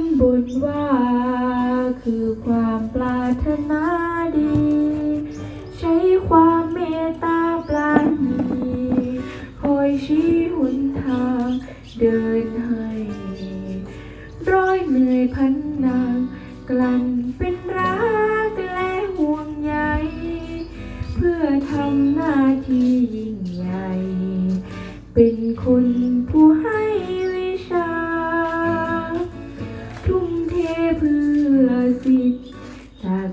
ำบนว่าคือความปรารถนาดี ใช้ความเมตตาปราณีคอยชี้หนทางเดินให้ร้อยเหนื่อยพันนางกลั่นเป็นรักและห่วงใยเพื่อทำหน้าที่ยิ่งใหญ่ เป็นคนผู้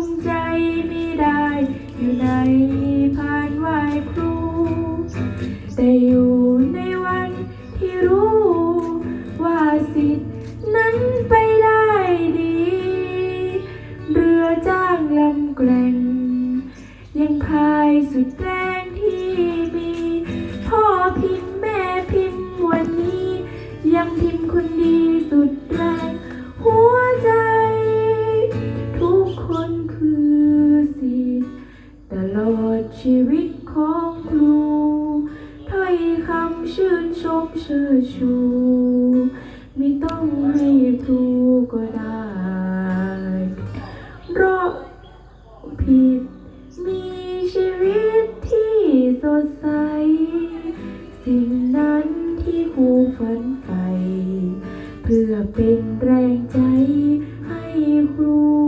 มิใจไม่ได้ อยู่ในพานไหวครู แต่อยู่ในวันที่รู้ ว่าสิทธิ์นั้นไปได้ดี เรือจ้างลำแกล่ง ยังพายสุดแรงที่มี พ่อพิมพ์แม่พิมพ์วันนี้ ยังพิมพ์คนดีสุด ชีวิตของครู ถ้อยคำชื่นชมเชิดชู ไม่ต้องให้ครูก็ได้รอบผิดมีชีวิตที่สดใส สิ่งนั้นที่ครูฝันใฝ่เพื่อเป็นแรงใจให้ครู